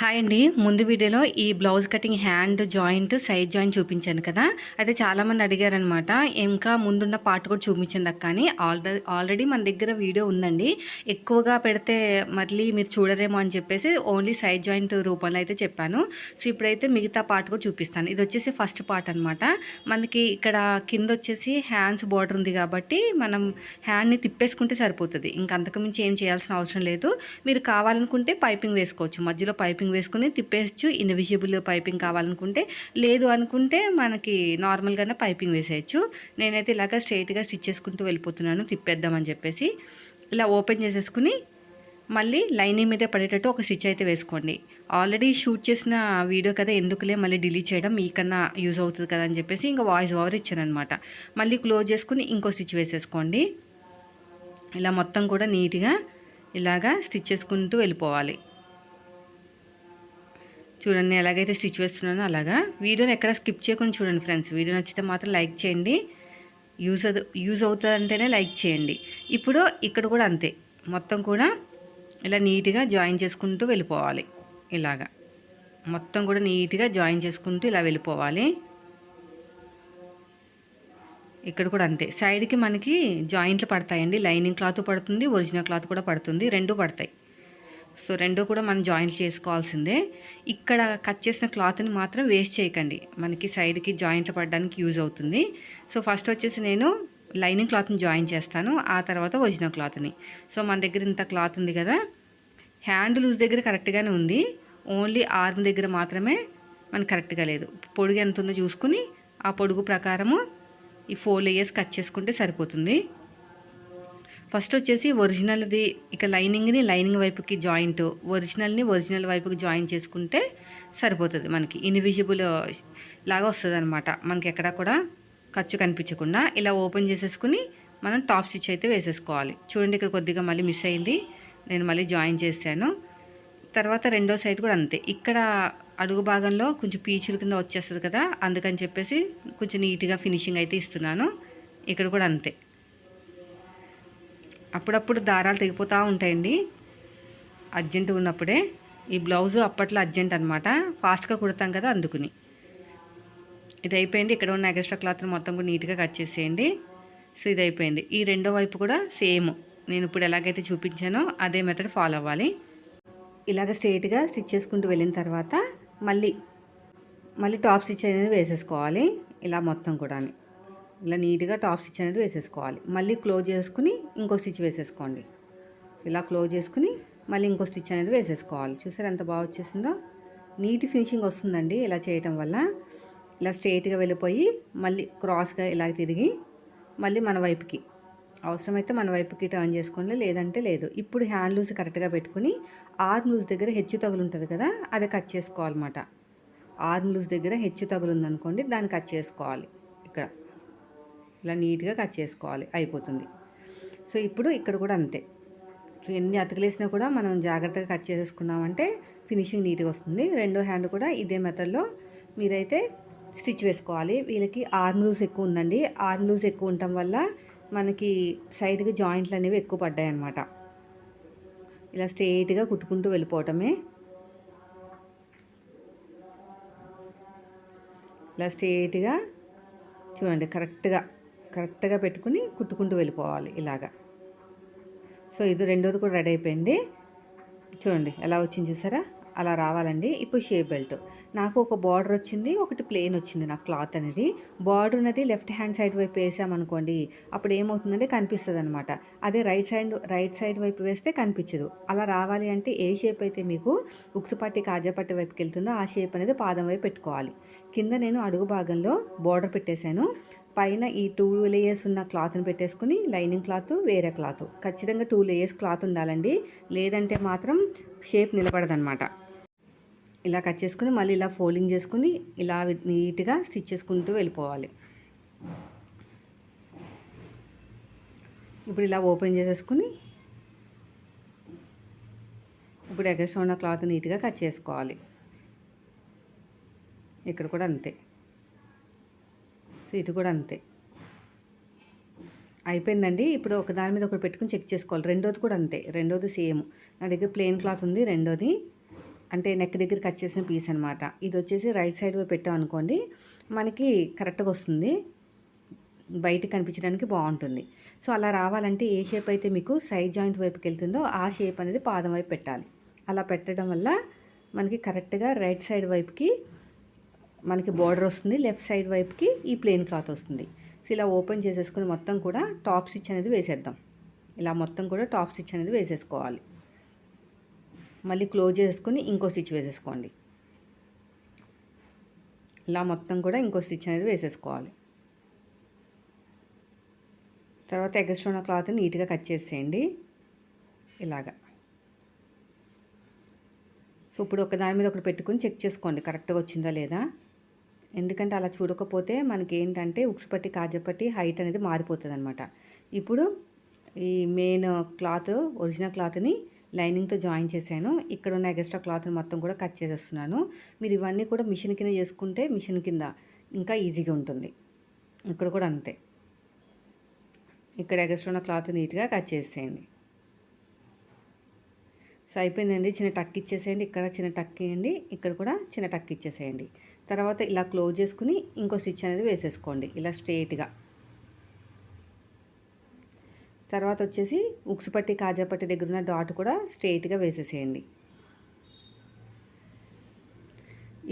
Hi అండి. ముందు వీడియోలో ఈ blouse cutting hand joint side joint చూపించాను కదా. అయితే చాలామంది అడిగారనమాట ఇంకా ముందున్న పార్ట్ కూడా చూపించండి అక్క అని. ఆల్రెడీ ఆల్రెడీ మన దగ్గర వీడియో ఉందండి. ఎక్కువగా పెడితే మళ్ళీ మీరు చూడరేమో అని చెప్పేసి ఓన్లీ సైడ్ జాయింట్ రూపంలో అయితే చెప్పాను. సో ఇప్పుడైతే మిగతా పార్ట్ కూడా చూపిస్తాను. ఇది వచ్చేసి ఫస్ట్ పార్ట్ అనమాట. మనకి ఇక్కడ కింద వచ్చేసి హ్యాండ్స్ బార్డర్ ఉంది కాబట్టి మనం హ్యాండ్ని తిప్పేసుకుంటే సరిపోతుంది. ఇంకా అంతకుమించి ఏం చేయాల్సిన అవసరం లేదు. మీరు కావాలనుకుంటే పైపింగ్ వేసుకోవచ్చు. మధ్యలో పైపింగ్ వేసుకుని తిప్పేయచ్చు. ఇన్విజిబుల్ పైపింగ్ కావాలనుకుంటే లేదు అనుకుంటే మనకి నార్మల్గానే పైపింగ్ వేసేయచ్చు. నేనైతే ఇలాగ స్ట్రైట్గా స్టిచ్ చేసుకుంటూ వెళ్ళిపోతున్నాను తిప్పేద్దామని చెప్పేసి. ఇలా ఓపెన్ చేసేసుకుని మళ్ళీ లైనింగ్ మీద పడేటట్టు ఒక స్టిచ్ అయితే వేసుకోండి. ఆల్రెడీ షూట్ చేసిన వీడియో కదా ఎందుకులే మళ్ళీ డిలీట్ చేయడం మీకన్నా యూజ్ అవుతుంది కదా అని చెప్పేసి ఇంకా వాయిస్ ఓవర్ ఇచ్చాను అనమాట మళ్ళీ క్లోజ్ చేసుకుని ఇంకో స్టిచ్ వేసేసుకోండి. ఇలా మొత్తం కూడా నీట్గా ఇలాగా స్టిచ్ చేసుకుంటూ వెళ్ళిపోవాలి. చూడండి ఎలాగైతే స్టిచ్ వేస్తున్నానో అలాగా. వీడియోని ఎక్కడ స్కిప్ చేయకుండా చూడండి ఫ్రెండ్స్ వీడియో నచ్చితే మాత్రం లైక్ చేయండి. యూజ్ యూజ్ అవుతుందంటేనే లైక్ చేయండి. ఇప్పుడు ఇక్కడ కూడా అంతే. మొత్తం కూడా ఇలా నీట్గా జాయిన్ చేసుకుంటూ వెళ్ళిపోవాలి. ఇలాగా. మొత్తం కూడా నీట్గా జాయిన్ చేసుకుంటూ ఇలా వెళ్ళిపోవాలి. ఇక్కడ కూడా అంతే. సైడ్కి మనకి జాయింట్లు పడతాయండి. లైనింగ్ క్లాత్ పడుతుంది ఒరిజినల్ క్లాత్ కూడా పడుతుంది. రెండు పడతాయి. సో రెండు కూడా మనం జాయింట్ చేసుకోవాల్సిందే. ఇక్కడ కట్ చేసిన క్లాత్ని మాత్రం వేస్ట్ చేయకండి. మనకి సైడ్కి జాయింట్లు పడడానికి యూజ్ అవుతుంది. సో ఫస్ట్ వచ్చేసి నేను లైనింగ్ క్లాత్ని జాయిన్ చేస్తాను. ఆ తర్వాత ఒరిజినల్ క్లాత్ని. సో మన దగ్గర ఇంత క్లాత్ ఉంది కదా. హ్యాండ్ లూజ్ దగ్గర కరెక్ట్గానే ఉంది. ఓన్లీ ఆర్మ్ దగ్గర మాత్రమే మనకి కరెక్ట్గా లేదు. పొడుగు ఎంత ఉందో చూసుకుని ఆ పొడుగు ప్రకారము ఈ ఫోర్ లేయర్స్ కట్ చేసుకుంటే సరిపోతుంది. ఫస్ట్ వచ్చేసి ఒరిజినల్ది ఇక లైనింగ్ని లైనింగ్ వైపుకి జాయింట్ ఒరిజినల్ని ఒరిజినల్ వైపుకి జాయిన్ చేసుకుంటే సరిపోతుంది మనకి. ఇన్విజిబుల్ లాగా వస్తుంది అనమాట మనకి ఎక్కడ కూడా ఖర్చు కనిపించకుండా ఇలా ఓపెన్ చేసేసుకుని మనం టాప్ స్టిచ్ అయితే వేసేసుకోవాలి. చూడండి ఇక్కడ కొద్దిగా మళ్ళీ మిస్ అయింది. నేను మళ్ళీ జాయిన్ చేశాను. తర్వాత రెండో సైడ్ కూడా అంతే. ఇక్కడ అడుగు భాగంలో కొంచెం పీచుల కింద వచ్చేస్తుంది కదా అందుకని చెప్పేసి కొంచెం నీట్గా ఫినిషింగ్ అయితే ఇస్తున్నాను. ఇక్కడ కూడా అంతే. అప్పుడప్పుడు దారాలు తెగిపోతూ ఉంటాయండి. అర్జెంటుగా ఉన్నప్పుడే. ఈ బ్లౌజు అప్పట్లో అర్జెంట్ అనమాట ఫాస్ట్గా కుడతాం కదా అందుకుని. ఇది అయిపోయింది. ఇక్కడ ఉన్న ఎగస్ట్రా క్లాత్ని మొత్తం కూడా నీట్గా కట్ చేసేయండి. సో ఇది అయిపోయింది. ఈ రెండో వైపు కూడా సేమ్. నేను ఇప్పుడు ఎలాగైతే చూపించానో అదే మెథడ్ ఫాలో అవ్వాలి. ఇలాగ స్ట్రైట్గా స్టిచ్ చేసుకుంటూ వెళ్ళిన తర్వాత మళ్ళీ మళ్ళీ టాప్ స్టిచ్ అనేది వేసేసుకోవాలి. ఇలా మొత్తం కూడా ఇలా నీట్గా టాప్ స్టిచ్ అనేది వేసేసుకోవాలి. మళ్ళీ క్లోజ్ చేసుకుని ఇంకో స్టిచ్ వేసేసుకోండి. ఇలా క్లోజ్ చేసుకుని మళ్ళీ ఇంకో స్టిచ్ అనేది వేసేసుకోవాలి. చూసారు ఎంత బాగా వచ్చేసిందో? నీట్ ఫినిషింగ్ వస్తుందండి ఇలా చేయటం వల్ల. ఇలా స్ట్రైట్గా వెళ్ళిపోయి మళ్ళీ క్రాస్గా ఇలా తిరిగి మళ్ళీ మన వైపుకి. అవసరమైతే మన వైపుకి టర్న్ చేసుకోండి లేదంటే లేదు. ఇప్పుడు హ్యాండ్ లూజ్ కరెక్ట్గా పెట్టుకుని ఆర్మ్ లూజ్ దగ్గర హెచ్చు తగులు ఉంటుంది కదా అది కట్ చేసుకోవాలన్నమాట. ఆర్మ్ లూజ్ దగ్గర హెచ్చు తగులు ఉందనుకోండి దాన్ని కట్ చేసుకోవాలి. ఇక్కడ. ఇలా నీట్గా కట్ చేసుకోవాలి. అయిపోతుంది. సో ఇప్పుడు ఇక్కడ కూడా అంతే. సో ఎన్ని అతకలేసినా కూడా మనం జాగ్రత్తగా కట్ చేసేసుకున్నామంటే ఫినిషింగ్ నీట్గా వస్తుంది. రెండో హ్యాండ్ కూడా ఇదే మెథడ్లో మీరైతే స్టిచ్ వేసుకోవాలి. వీళ్ళకి ఆర్మ్ లూజ్ ఎక్కువ ఉందండి. ఆర్మ్ లూజ్ ఎక్కువ ఉండటం వల్ల మనకి సైడ్కి జాయింట్లు అనేవి ఎక్కువ పడ్డాయి అన్నమాట ఇలా స్ట్రేట్గా కుట్టుకుంటూ వెళ్ళిపోవటమే. ఇలా స్ట్రేట్గా చూడండి కరెక్ట్గా కరెక్ట్గా పెట్టుకుని కుట్టుకుంటూ వెళ్ళిపోవాలి ఇలాగా. సో ఇది రెండోది కూడా రెడీ అయిపోయింది. చూడండి ఎలా వచ్చింది చూసారా? అలా రావాలండి. ఇప్పుడు షేప్ బెల్ట్. నాకు ఒక బార్డర్ వచ్చింది ఒకటి ప్లెయిన్ వచ్చింది నాకు క్లాత్ అనేది. బార్డర్ ఉన్నది లెఫ్ట్ హ్యాండ్ సైడ్ వైపు వేసామనుకోండి అప్పుడు ఏమవుతుందంటే కనిపిస్తుంది అనమాట అదే రైట్ సైడ్ రైట్ సైడ్ వైపు వేస్తే కనిపించదు. అలా రావాలి అంటే ఏ షేప్ అయితే మీకు ఉక్సుపట్టి కాజాపట్టి వైపుకి వెళ్తుందో ఆ షేప్ అనేది పాదం వైపు పెట్టుకోవాలి. కింద నేను అడుగు భాగంలో బార్డర్ పెట్టేశాను. పైన ఈ టూ లేయర్స్ ఉన్న క్లాత్ని పెట్టేసుకుని లైనింగ్ క్లాత్ వేరే క్లాత్. ఖచ్చితంగా టూ లేయర్స్ క్లాత్ ఉండాలండి. లేదంటే మాత్రం షేప్ నిలబడదనమాట ఇలా కట్ చేసుకుని మళ్ళీ ఇలా ఫోల్డింగ్ చేసుకుని ఇలా నీట్గా స్టిచ్ చేసుకుంటూ వెళ్ళిపోవాలి. ఇప్పుడు ఇలా ఓపెన్ చేసేసుకుని ఇప్పుడు ఎగస్ట్రా ఉన్న క్లాత్ నీట్గా కట్ చేసుకోవాలి. ఇక్కడ కూడా అంతే. సో ఇది కూడా అంతే. అయిపోయిందండి. ఇప్పుడు ఒక దాని మీద ఒకటి పెట్టుకుని చెక్ చేసుకోవాలి. రెండోది కూడా అంతే. రెండోది సేమ్. నా దగ్గర ప్లెయిన్ క్లాత్ ఉంది. రెండోది అంటే నెక్ దగ్గర కట్ చేసిన పీస్ అనమాట ఇది వచ్చేసి రైట్ సైడ్ పెట్టాం అనుకోండి మనకి కరెక్ట్గా వస్తుంది. బయట కనిపించడానికి బాగుంటుంది. సో అలా రావాలంటే ఏ షేప్ అయితే మీకు సైడ్ జాయింట్ వైపుకి వెళ్తుందో ఆ షేప్ అనేది పాదం వైపు పెట్టాలి. అలా పెట్టడం వల్ల మనకి కరెక్ట్గా రైట్ సైడ్ వైపుకి మనకి బార్డర్ వస్తుంది లెఫ్ట్ సైడ్ వైపుకి ఈ ప్లెయిన్ క్లాత్ వస్తుంది. సో ఇలా ఓపెన్ చేసేసుకుని మొత్తం కూడా టాప్ స్టిచ్ అనేది వేసేద్దాం. ఇలా మొత్తం కూడా టాప్ స్టిచ్ అనేది వేసేసుకోవాలి. మళ్ళీ క్లోజ్ చేసుకుని ఇంకో స్టిచ్ వేసేసుకోండి. ఇలా మొత్తం కూడా ఇంకో స్టిచ్ అనేది వేసేసుకోవాలి. తర్వాత ఎగస్ట్రా ఉన్న క్లాత్ నీట్గా కట్ చేసేయండి. ఇలాగా. సో ఇప్పుడు ఒక దాని మీద ఒకటి పెట్టుకుని చెక్ చేసుకోండి. కరెక్ట్గా వచ్చిందా లేదా? ఎందుకంటే అలా చూడకపోతే మనకి ఏంటంటే ఉక్సుపట్టి కాజపట్టి హైట్ అనేది మారిపోతుంది అనమాట ఇప్పుడు ఈ మెయిన్ క్లాత్ ఒరిజినల్ క్లాత్ని లైనింగ్తో జాయిన్ చేశాను. ఇక్కడ ఉన్న ఎక్స్ట్రా క్లాత్ని మొత్తం కూడా కట్ చేసేస్తున్నాను. మీరు ఇవన్నీ కూడా మిషన్ కింద చేసుకుంటే మిషన్ కింద ఇంకా ఈజీగా ఉంటుంది. ఇక్కడ కూడా అంతే. ఇక్కడ ఎగస్ట్రా ఉన్న క్లాత్ నీట్గా కట్ చేసేయండి. సో అయిపోయిందండి. చిన్న టక్ ఇచ్చేసేయండి. ఇక్కడ చిన్న టక్ ఇవ్వండి ఇక్కడ కూడా చిన్న టక్ ఇచ్చేసేయండి. తర్వాత ఇలా క్లోజ్ చేసుకుని ఇంకో స్టిచ్ అనేది వేసేసుకోండి ఇలా స్ట్రేట్గా తర్వాత వచ్చేసి ఉక్సుపట్టి పట్టి కాజా పట్టి దగ్గర ఉన్న డాట్ కూడా స్ట్రేట్గా వేసేసేయండి.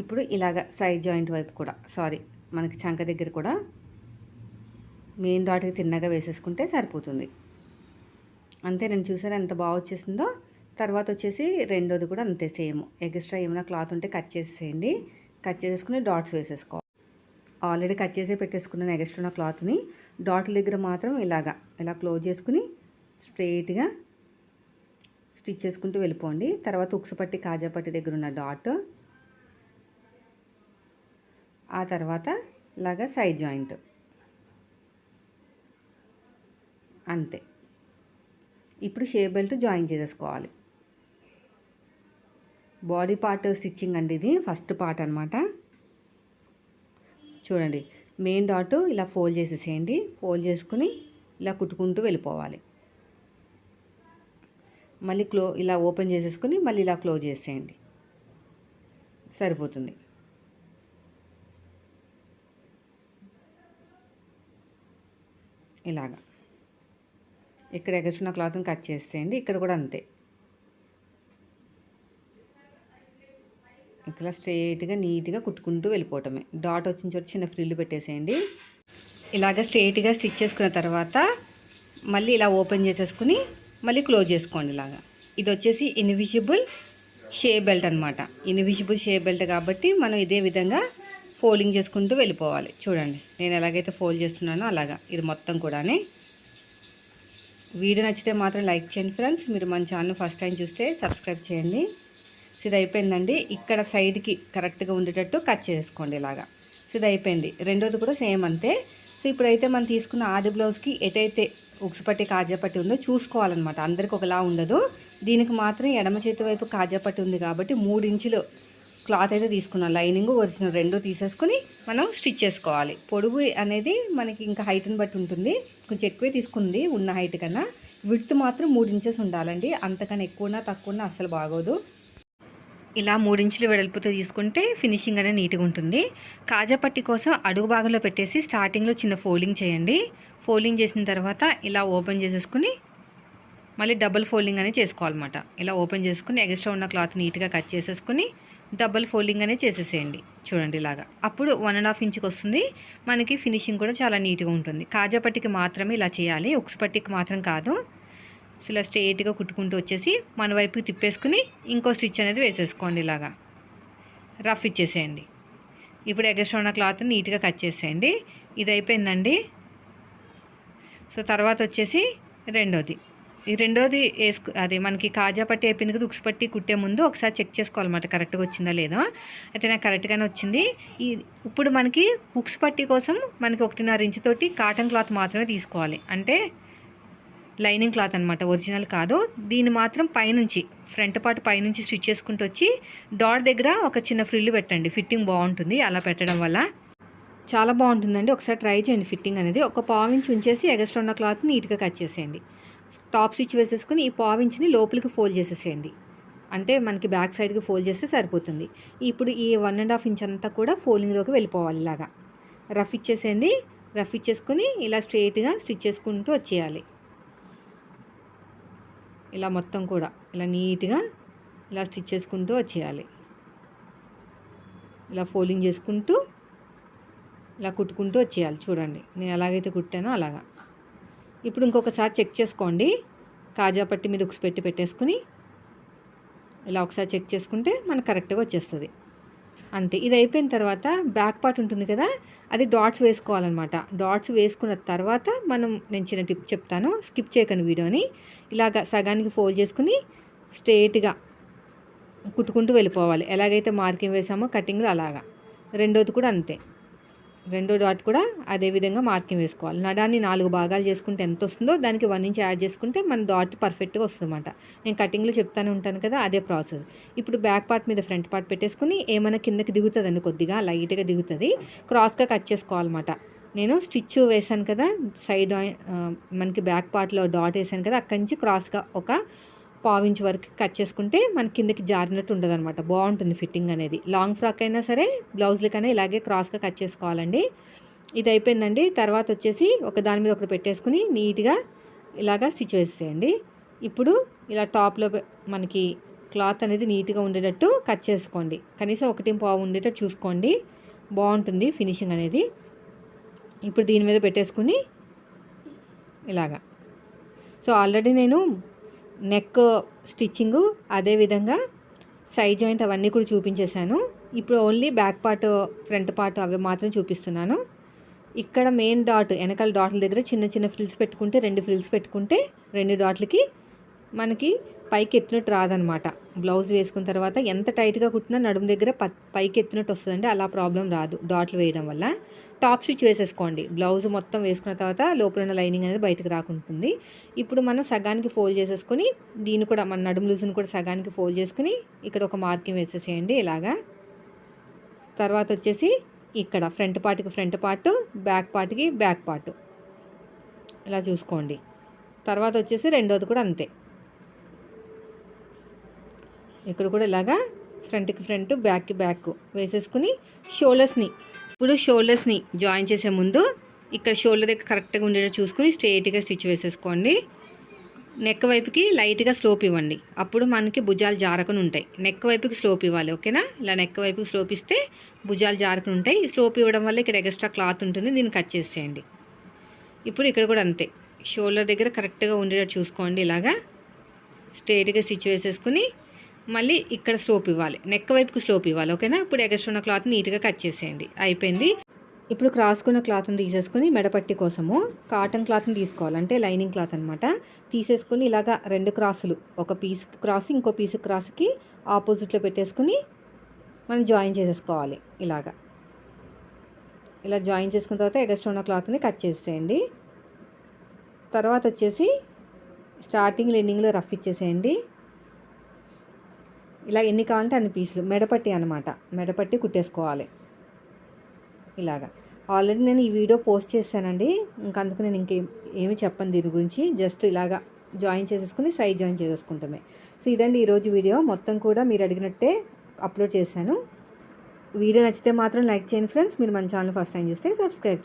ఇప్పుడు ఇలాగ సైడ్ జాయింట్ వైపు కూడా సారీ మనకి చంక దగ్గర కూడా మెయిన్ డాట్కి తిన్నగా వేసేసుకుంటే సరిపోతుంది. అంతే నేను చూసాను ఎంత బాగా వచ్చేసిందో? తర్వాత వచ్చేసి రెండోది కూడా అంతే సేమ్. ఎక్స్ట్రా ఏమైనా క్లాత్ ఉంటే కట్ చేసేయండి కట్ చేసేసుకుని డాట్స్ వేసేసుకోవాలి. ఆల్రెడీ కట్ చేసే పెట్టేసుకున్న ఎక్స్ట్రా ఉన్న క్లాత్ని. డాట్ల దగ్గర మాత్రం ఇలాగా ఇలా క్లోజ్ చేసుకుని స్ట్రెయిట్గా స్టిచ్ చేసుకుంటూ వెళ్ళిపోండి. తర్వాత ఉక్సుపట్టి కాజాపట్టి దగ్గర ఉన్న డాట్. ఆ తర్వాత ఇలాగా సైడ్ జాయింట్. అంతే. ఇప్పుడు షేప్ బెల్ట్ జాయిన్ చేసేసుకోవాలి. బాడీ పార్ట్ స్టిచ్చింగ్ అండి ఇది ఫస్ట్ పార్ట్ అనమాట చూడండి మెయిన్ డాట్ ఇలా ఫోల్డ్ చేసేసేయండి. ఫోల్డ్ చేసుకుని ఇలా కుట్టుకుంటూ వెళ్ళిపోవాలి. మళ్ళీ క్లో ఇలా ఓపెన్ చేసేసుకుని మళ్ళీ ఇలా క్లోజ్ చేసేయండి. సరిపోతుంది. ఇలాగా. ఇక్కడ ఎగసిన క్లాత్ని కట్ చేసేయండి. ఇక్కడ కూడా అంతే. ఇట్లా స్ట్రైట్గా నీట్గా కుట్టుకుంటూ వెళ్ళిపోవటమే. డాట్ వచ్చిన చోట చిన్న ఫ్రిల్లు పెట్టేసేయండి. ఇలాగ స్ట్రైట్గా స్టిచ్ చేసుకున్న తర్వాత మళ్ళీ ఇలా ఓపెన్ చేసేసుకుని మళ్ళీ క్లోజ్ చేసుకోండి ఇలాగా. ఇది వచ్చేసి ఇన్విజిబుల్ షే బెల్ట్ అనమాట ఇన్విజిబుల్ షే బెల్ట్ కాబట్టి మనం ఇదే విధంగా ఫోల్డింగ్ చేసుకుంటూ వెళ్ళిపోవాలి. చూడండి నేను ఎలాగైతే ఫోల్డ్ చేస్తున్నానో అలాగా. ఇది మొత్తం కూడానే. వీడియో నచ్చితే మాత్రం లైక్ చేయండి ఫ్రెండ్స్. మీరు మన ఛానల్ ఫస్ట్ టైం చూస్తే సబ్స్క్రైబ్ చేయండి. ఇది అయిపోయిందండి ఇక్కడ సైడ్కి కరెక్ట్గా ఉండేటట్టు కట్ చేసుకోండి ఇలాగా. సో ఇది అయిపోయింది రెండోది కూడా సేమ్ అంతే. సో ఇప్పుడైతే మనం తీసుకున్న ఆది బ్లౌజ్కి ఎటైతే ఉక్సుపట్టి కాజాపట్టి ఉందో చూసుకోవాలన్నమాట. అందరికి ఒకలా ఉండదు. దీనికి మాత్రం ఎడమ చేతి వైపు కాజాపట్టి ఉంది కాబట్టి మూడు ఇంచులు క్లాత్ అయితే తీసుకున్నాం. లైనింగ్ ఒరిజినల్ రెండు తీసేసుకుని మనం స్టిచ్ చేసుకోవాలి. పొడుగు అనేది మనకి ఇంకా హైట్ని బట్టి ఉంటుంది. కొంచెం ఎక్కువే తీసుకుంది ఉన్న హైట్ కన్నా. విడ్త్ మాత్రం మూడు ఇంచెస్ ఉండాలండి. అంతకన్నా ఎక్కువనా తక్కువనా అస్సలు బాగోదు. ఇలా మూడించులు వెడల్పుతో తీసుకుంటే ఫినిషింగ్ అనేది నీట్గా ఉంటుంది. కాజాపట్టి కోసం అడుగు భాగంలో పెట్టేసి స్టార్టింగ్లో చిన్న ఫోల్డింగ్ చేయండి. ఫోల్డింగ్ చేసిన తర్వాత ఇలా ఓపెన్ చేసేసుకుని మళ్ళీ డబుల్ ఫోల్డింగ్ అనేది చేసుకోవాలన్నమాట. ఇలా ఓపెన్ చేసుకుని ఎక్స్ట్రా ఉన్న క్లాత్ నీట్గా కట్ చేసేసుకుని డబుల్ ఫోల్డింగ్ అనేది చేసేసేయండి. చూడండి ఇలాగా. అప్పుడు వన్ అండ్ హాఫ్ ఇంచ్కి వస్తుంది. మనకి ఫినిషింగ్ కూడా చాలా నీట్గా ఉంటుంది. కాజాపట్టికి మాత్రమే ఇలా చేయాలి. ఉక్స్ పట్టికి మాత్రం కాదు. ఇలా స్ట్రేట్గా కుట్టుకుంటూ వచ్చేసి మన వైపుకి తిప్పేసుకుని ఇంకో స్టిచ్ అనేది వేసేసుకోండి ఇలాగా. రఫ్ ఇచ్చేసేయండి. ఇప్పుడు ఎగస్ట్రా ఉన్న క్లాత్ నీట్గా కట్ చేసేయండి. ఇది అయిపోయిందండి. సో తర్వాత వచ్చేసి రెండోది. ఈ రెండోది వేసుకు అది మనకి కాజా పట్టి అయిపోయింది కదా ఉక్సు పట్టి కుట్టే ముందు ఒకసారి చెక్ చేసుకోవాలన్నమాట కరెక్ట్గా వచ్చిందా లేదా. అయితే నాకు కరెక్ట్గానే వచ్చింది. ఈ ఇప్పుడు మనకి ఉక్స్ పట్టి కోసం మనకి ఒకటిన్నర ఇంచుతోటి కాటన్ క్లాత్ మాత్రమే తీసుకోవాలి. అంటే లైనింగ్ క్లాత్ అనమాట ఒరిజినల్ కాదు. దీన్ని మాత్రం పైనుంచి ఫ్రంట్ పార్ట్ పైనుంచి స్టిచ్ చేసుకుంటూ వచ్చి డాట్ దగ్గర ఒక చిన్న ఫ్రిల్ పెట్టండి. ఫిట్టింగ్ బాగుంటుంది అలా పెట్టడం వల్ల. చాలా బాగుంటుందండి. ఒకసారి ట్రై చేయండి ఫిట్టింగ్ అనేది. ఒక పావించి ఉంచేసి ఎగస్ట్రా ఉన్న క్లాత్ నీట్గా కట్ చేసేయండి. టాప్ స్టిచ్ వేసేసుకుని ఈ పావించిని లోపలికి ఫోల్డ్ చేసేసేయండి. అంటే మనకి బ్యాక్ సైడ్కి ఫోల్డ్ చేస్తే సరిపోతుంది. ఇప్పుడు ఈ వన్ అండ్ హాఫ్ ఇంచ్ అంతా కూడా ఫోల్డింగ్లోకి వెళ్ళిపోవాలి ఇలాగా. రఫ్ ఇచ్చేసేయండి. రఫ్ ఇచ్చేసుకుని ఇలా స్ట్రైట్గా స్టిచ్ చేసుకుంటూ వచ్చేయాలి. ఇలా మొత్తం కూడా ఇలా నీట్గా ఇలా స్టిచ్ చేసుకుంటూ వచ్చేయాలి. ఇలా ఫోల్డింగ్ చేసుకుంటూ ఇలా కుట్టుకుంటూ వచ్చేయాలి. చూడండి నేను ఎలాగైతే కుట్టానో అలాగా. ఇప్పుడు ఇంకొకసారి చెక్ చేసుకోండి. కాజా పట్టి మీద ఉక్స్ పెట్టి పెట్టేసుకుని ఇలా ఒకసారి చెక్ చేసుకుంటే మనకు కరెక్ట్గా వచ్చేస్తుంది. అంతే. ఇది అయిపోయిన తర్వాత బ్యాక్ పార్ట్ ఉంటుంది కదా అది డాట్స్ వేసుకోవాలన్నమాట. డాట్స్ వేసుకున్న తర్వాత మనం నేను చిన్న టిప్ చెప్తాను. స్కిప్ చేయకండి వీడియోని. ఇలాగ సగానికి ఫోల్డ్ చేసుకుని స్ట్రేట్గా కుట్టుకుంటూ వెళ్ళిపోవాలి. ఎలాగైతే మార్కింగ్ వేసామో కటింగ్లో అలాగా. రెండోది కూడా అంతే. రెండో డాట్ కూడా అదే విధంగా మార్కింగ్ వేసుకోవాలి. నడాన్ని నాలుగు భాగాలు చేసుకుంటే ఎంత వస్తుందో దానికి వన్ ఇంచ్ యాడ్ చేసుకుంటే మన డాట్ పర్ఫెక్ట్గా వస్తుందన్నమాట. నేను కటింగ్లో చెప్తానే ఉంటాను కదా అదే ప్రాసెస్. ఇప్పుడు బ్యాక్ పార్ట్ మీద ఫ్రంట్ పార్ట్ పెట్టేసుకుని ఏమైనా కిందకి దిగుతుందండి కొద్దిగా లైట్గా దిగుతుంది. క్రాస్గా కట్ చేసుకోవాలన్నమాట. నేను స్టిచ్ వేసాను కదా సైడ్ మనకి బ్యాక్ పార్ట్లో డాట్ వేసాను కదా అక్కడి నుంచి క్రాస్గా ఒక పావు వరకు కట్ చేసుకుంటే మన కిందకి జారినట్టు ఉండదు అనమాట బాగుంటుంది ఫిట్టింగ్ అనేది. లాంగ్ ఫ్రాక్ అయినా సరే బ్లౌజ్లకైనా ఇలాగే క్రాస్గా కట్ చేసుకోవాలండి. ఇది అయిపోయిందండి. తర్వాత వచ్చేసి ఒక దాని మీద ఒకటి పెట్టేసుకుని నీట్గా ఇలాగా స్టిచ్ వేసేయండి ఇప్పుడు ఇలా టాప్లో మనకి క్లాత్ అనేది నీట్గా ఉండేటట్టు కట్ చేసుకోండి. కనీసం ఒకటి పావు ఉండేటట్టు చూసుకోండి. బాగుంటుంది ఫినిషింగ్ అనేది. ఇప్పుడు దీని మీద పెట్టేసుకుని ఇలాగా. సో ఆల్రెడీ నేను నెక్ స్టిచ్చింగ్ అదేవిధంగా సైడ్ జాయింట్ అవన్నీ కూడా చూపించేశాను. ఇప్పుడు only back part front part అవి మాత్రం చూపిస్తున్నాను. ఇక్కడ మెయిన్ డాట్ వెనకాల డాట్ల దగ్గర చిన్న చిన్న ఫ్రిల్స్ పెట్టుకుంటే రెండు ఫ్రిల్స్ పెట్టుకుంటే రెండు డాట్లకి మనకి పైకి ఎత్తినట్టు రాదనమాట బ్లౌజ్ వేసుకున్న తర్వాత ఎంత టైట్గా కుట్టినా నడుము దగ్గర ప పైకి ఎత్తినట్టు వస్తుందండి. అలా ప్రాబ్లం రాదు. డాట్లు వేయడం వల్ల. టాప్ స్టిచ్ వేసేసుకోండి. బ్లౌజ్ మొత్తం వేసుకున్న తర్వాత లోపల ఉన్న లైనింగ్ అనేది బయటకు రాకుంటుంది. ఇప్పుడు మనం సగానికి ఫోల్డ్ చేసేసుకుని దీన్ని కూడా మన నడుము లూజ్ని కూడా సగానికి ఫోల్డ్ చేసుకుని ఇక్కడ ఒక మార్కింగ్ వేసేసేయండి ఇలాగా. తర్వాత వచ్చేసి ఇక్కడ ఫ్రంట్ పార్ట్కి ఫ్రంట్ పార్ట్ బ్యాక్ పార్ట్కి బ్యాక్ పార్ట్. ఇలా చూసుకోండి. తర్వాత వచ్చేసి రెండోది కూడా అంతే. ఇక్కడ కూడా ఇలాగా ఫ్రంట్కి ఫ్రంట్ బ్యాక్కి బ్యాక్ వేసేసుకుని షోల్డర్స్ని ఇప్పుడు షోల్డర్స్ని జాయిన్ చేసే ముందు ఇక్కడ షోల్డర్ దగ్గర కరెక్ట్గా ఉండేటట్టు చూసుకుని స్ట్రైట్గా స్టిచ్ వేసేసుకోండి. నెక్ వైపుకి లైట్గా స్లోప్ ఇవ్వండి. అప్పుడు మనకి భుజాలు జారకుండా ఉంటాయి. నెక్ వైపుకి స్లోప్ ఇవ్వాలి ఓకేనా? ఇలా నెక్ వైపుకి స్లోప్ ఇస్తే భుజాలు జారకుండా ఉంటాయి. స్లోప్ ఇవ్వడం వల్ల ఇక్కడ ఎక్స్ట్రా క్లాత్ ఉంటుంది. దీన్ని కట్ చేసేయండి. ఇప్పుడు ఇక్కడ కూడా అంతే. షోల్డర్ దగ్గర కరెక్ట్గా ఉండేటట్టు చూసుకోండి. ఇలాగా స్ట్రైట్గా స్టిచ్ వేసేసుకుని మళ్ళీ ఇక్కడ స్లోప్ ఇవ్వాలి. నెక్ వైపుకి స్లోప్ ఇవ్వాలి ఓకేనా ఇప్పుడు ఎగస్ట్ ఉన్న క్లాత్ నీట్గా కట్ చేసేయండి. అయిపోయింది. ఇప్పుడు క్రాస్కున్న క్లాత్ని తీసేసుకుని మెడపట్టి కోసము కాటన్ క్లాత్ని తీసుకోవాలంటే లైనింగ్ క్లాత్ అనమాట తీసేసుకుని ఇలాగా రెండు క్రాసులు ఒక పీస్ క్రాస్ ఇంకో పీస్ క్రాస్కి ఆపోజిట్లో పెట్టేసుకుని మనం జాయిన్ చేసేసుకోవాలి ఇలాగా. ఇలా జాయిన్ చేసుకున్న తర్వాత ఎగస్ట్రా ఉన్న క్లాత్ని కట్ చేసేయండి. తర్వాత వచ్చేసి స్టార్టింగ్ ఎండింగ్లో రఫ్ ఇచ్చేసేయండి. ఇలా ఎన్ని కావాలంటే అన్ని పీసులు. మెడపట్టి అనమాట మెడపట్టి కుట్టేసుకోవాలి. ఇలాగా. ఆల్రెడీ నేను ఈ వీడియో పోస్ట్ చేశానండి. ఇంకా అందుకు నేను ఇంకేం ఏమి చెప్పను దీని గురించి. జస్ట్ ఇలాగా జాయిన్ చేసేసుకుని సైజ్ జాయిన్ చేసేసుకుంటామే. సో ఇదండి ఈరోజు వీడియో. మొత్తం కూడా మీరు అడిగినట్టే అప్లోడ్ చేశాను. వీడియో నచ్చితే మాత్రం లైక్ చేయండి ఫ్రెండ్స్. మీరు మన ఛానల్ ఫస్ట్ టైం చూస్తే సబ్స్క్రైబ్